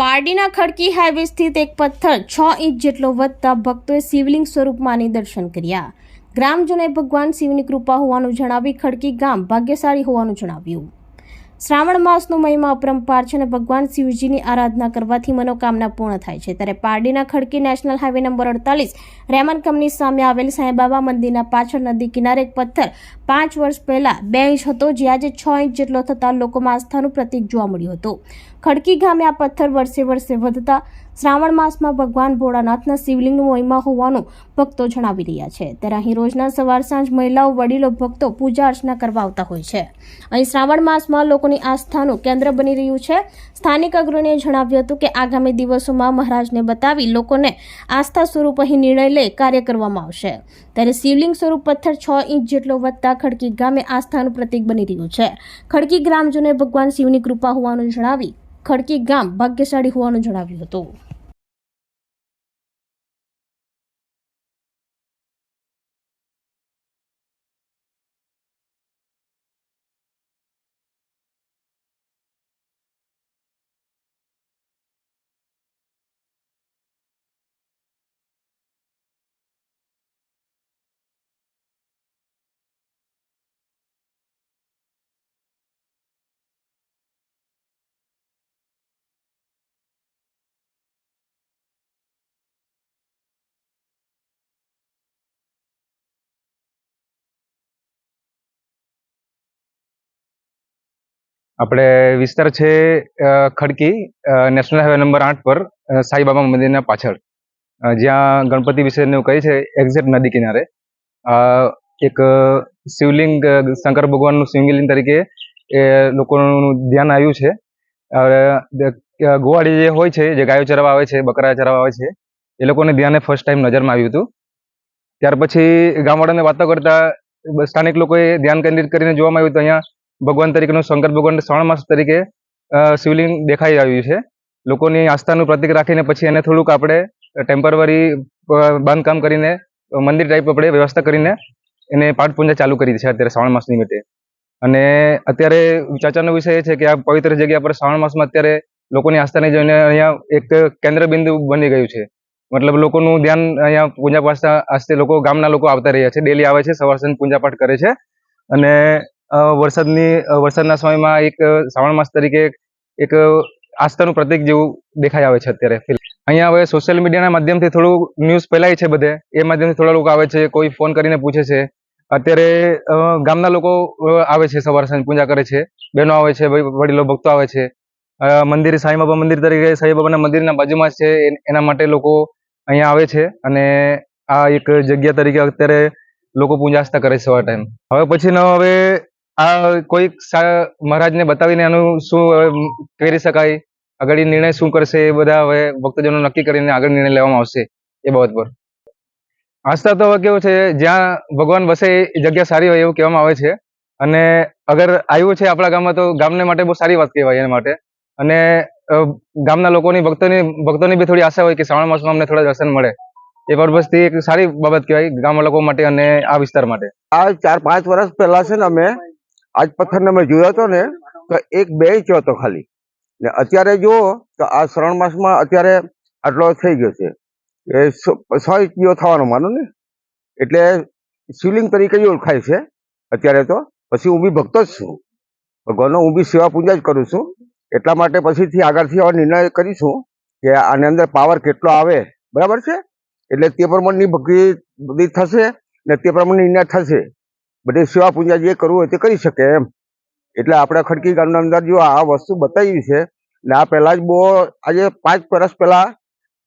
પારડીના ખડકી હાઈવે સ્થિત એક પથ્થર છ ઇંચ જેટલો વધતા ભક્તોએ શિવલિંગ સ્વરૂપમાં દર્શન કર્યા. ગ્રામજનોએ ભગવાન શિવની કૃપા હોવાનું જણાવી ખડકી ગામ ભાગ્યશાળી હોવાનું જણાવ્યું. શ્રાવણ માસનો મહિમા અપરંપાર છે અને ભગવાન શિવજીની આરાધના કરવાથી મનોકામના પૂર્ણ થાય છે. ત્યારે પારડીના ખડકી નેશનલ હાઈવે નંબર અડતાલીસ, રેમન કંપની સામે આવેલ સાંઈબાબા મંદિરના પાછળ નદી કિનારે એક પથ્થર પાંચ વર્ષ પહેલા બે ઇંચ હતો, જે આજે છ ઇંચ જેટલો થતાં લોકોમાં આસ્થાનું પ્રતીક જોવા મળ્યું હતું. ખડકી ગામે આ પથ્થર વર્ષે વર્ષે વધતા શ્રાવણ માસમાં ભગવાન ભોળાનાથના શિવલિંગનું મહિમા હોવાનું ભક્તો જણાવી રહ્યા છે. ત્યારે અહીં રોજના સવાર સાંજ મહિલાઓ, વડીલો, ભક્તો પૂજા અર્ચના કરવા આવતા હોય છે. અહીં શ્રાવણ માસમાં લોકોની આસ્થાનું કેન્દ્ર બની રહ્યું છે. સ્થાનિક અગ્રણીએ જણાવ્યું હતું કે આગામી દિવસોમાં મહારાજને બતાવી લોકોને આસ્થા સ્વરૂપ અહીં નિર્ણય લઈ કાર્ય કરવામાં આવશે. ત્યારે શિવલિંગ સ્વરૂપ પથ્થર છ ઇંચ જેટલો વધતા ખડકી ગામે આસ્થાનું પ્રતીક બની રહ્યું છે. ખડકી ગ્રામજનોએ ભગવાન શિવની કૃપા હોવાનું જણાવી ખડકી ગામ ભાગ્યશાળી હોવાનું જણાવ્યું હતું. આપણે વિસ્તાર છે ખડકી નેશનલ હાઈવે નંબર આઠ પર સાંઈબાબા મંદિરના પાછળ. જ્યાં ગણપતિ વિસર્જન કહે છે એક્ઝેક્ટ નદી કિનારે. એક શિવલિંગ શંકર ભગવાનનું શિવલિંગ તરીકે એ લોકોનું ધ્યાન આવ્યું છે. ગોવાડી જે હોય છે, જે ગાયો ચરાવવા આવે છે, બકરા ચરાવવા આવે છે, એ લોકોને ધ્યાને ફર્સ્ટ ટાઈમ નજરમાં આવ્યું હતું. ત્યાર પછી ગામવાળાને વાતો કરતા સ્થાનિક લોકોએ ધ્યાન કેન્દ્રિત કરીને જોવામાં આવ્યું તો અહીંયા ભગવાન તરીકેનું શંકર ભગવાન શ્રાવણ માસ તરીકે શિવલિંગ દેખાઈ આવ્યું છે. લોકોની આસ્થાનું પ્રતિક રાખીને પછી એને થોડુંક આપણે ટેમ્પરરી બાંધકામ કરીને મંદિર ટાઈપ આપણે વ્યવસ્થા કરીને એને પાઠ પૂજા ચાલુ કરી છે અત્યારે શ્રાવણ માસ નિમિત્તે અને અત્યારે ચર્ચાનો વિષય એ છે કે આ પવિત્ર જગ્યા પર શ્રાવણ માસમાં અત્યારે લોકોની આસ્થાને જોઈને અહીંયા એક કેન્દ્રબિંદુ બની ગયું છે. મતલબ લોકોનું ધ્યાન અહીંયા પૂજા પાઠ આસ્તે લોકો ગામના લોકો આવતા રહ્યા છે. ડેલી આવે છે, સવાર સાંજ પૂજા પાઠ કરે છે. અને વરસાદની વરસાદના સમયમાં એક શ્રાવણ માસ તરીકે એક આસ્થાનું પ્રતીક જેવું દેખાઈ આવે છે અત્યારે અહીંયા હવે સોશિયલ મીડિયાના માધ્યમથી થોડું ન્યૂઝ ફેલાય છે બધે. એ માધ્યમથી થોડા લોકો આવે છે, કોઈ ફોન કરીને પૂછે છે. અત્યારે ગામના લોકો આવે છે સવાર સાંજ પૂજા કરે છે. બહેનો આવે છે વડીલો, ભક્તો આવે છે. મંદિર સાંઈબાબા મંદિર તરીકે સાંઈબાબાના મંદિરના બાજુમાં છે. એના માટે લોકો અહીંયા આવે છે અને આ એક જગ્યા તરીકે અત્યારે લોકો પૂજા આસ્થા કરે છે સવાર ટાઈમ હવે પછીનો હવે આ કોઈક મહારાજને બતાવીને આનું શું કરી શકાય? આગળ નિર્ણય શું કરશે? એ બધા હવે ભક્તજનો નક્કી કરીને આગળ નિર્ણય લેવામાં આવશે એ બાબત પર. આસ્થા તો હવે કેવું છે, જ્યાં ભગવાન વસે એ જગ્યા સારી હોય એવું કહેવામાં આવે છે. અને અગર આવ્યું છે આપણા ગામમાં તો ગામને માટે બહુ સારી વાત કહેવાય એના માટે. અને ગામના લોકોની ભક્તોની ભક્તોની બી થોડી આશા હોય કે શ્રાવણ માસમાં અમને થોડા દર્શન મળે. એ પર્પઝથી એક સારી બાબત કહેવાય ગામના લોકો માટે અને આ વિસ્તાર માટે. આ ચાર પાંચ વર્ષ પહેલા છે ને અમે આજ પથ્થરને મેં જોયો હતો ને, તો એક બે ઇંચ હતો ખાલી. ને અત્યારે જુઓ, તો આ શ્રાવણ માસમાં અત્યારે આટલો થઈ ગયો છે. એ છ ઇંચ જેવો થવાનો માનો ને. એટલે શિવલિંગ તરીકે ઓળખાય છે અત્યારે તો. પછી હું બી ભક્તો જ છું. ભગવાનનો હું બી સેવા પૂજા જ કરું છું. એટલા માટે પછીથી આગળથી હવે નિર્ણય કરીશું કે આની અંદર પાવર કેટલો આવે. બરાબર છે? એટલે તે પ્રમાણની ભક્તિ બધી થશે ને તે પ્રમાણે નિર્ણય થશે. બધી સેવા પૂજા જે કરવું હોય તે કરી શકે એમ. એટલે આપણે ખડકી ગામના અંદર જો આ વસ્તુ બતાવી છે ને આ પહેલા જ બહુ આજે પાંચ વર્ષ પહેલા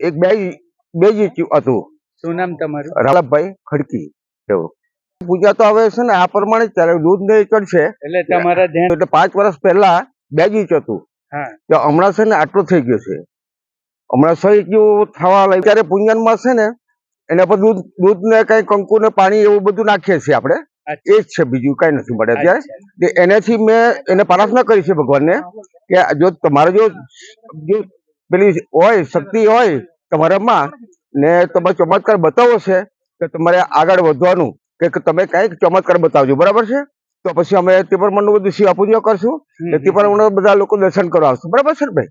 એક બે બે જ હતું. શું નામ તમારું? રાલભભાઈ ખડકી. એવું. પૂજા તો હવે છે ને આ પ્રમાણે જ ચાલે દૂધ ને ચડશે એટલે તમારા એટલે પાંચ વર્ષ પહેલા બે જ હતું. તો હમણાં છે ને આટલું થઈ ગયું છે. હમણાં સો ઇંચ જેવું થવા લાગ્યું. ત્યારે પૂજનમાં છે ને એના પર દૂધ દૂધ ને કઈ કંકુ ને પાણી એવું બધું નાખીએ છીએ આપણે. એ જ છે બીજું કઈ નથી મળે. અત્યારે એનાથી મેં એને પ્રાર્થના કરી છે ભગવાનને કે જો તમારે જો જો પેલી હોય શક્તિ હોય તમારામાં ને તમે ચમત્કાર બતાવો છે કે તમારે આગળ વધવાનું કે તમે કંઈક ચમત્કાર બતાવજો. બરાબર છે? તો પછી અમે તે પ્રમાણનું બધું સેવા પૂજા કરશું તે પ્રમાણે બધા લોકો દર્શન કરવા આવશું. બરાબર છે ભાઈ?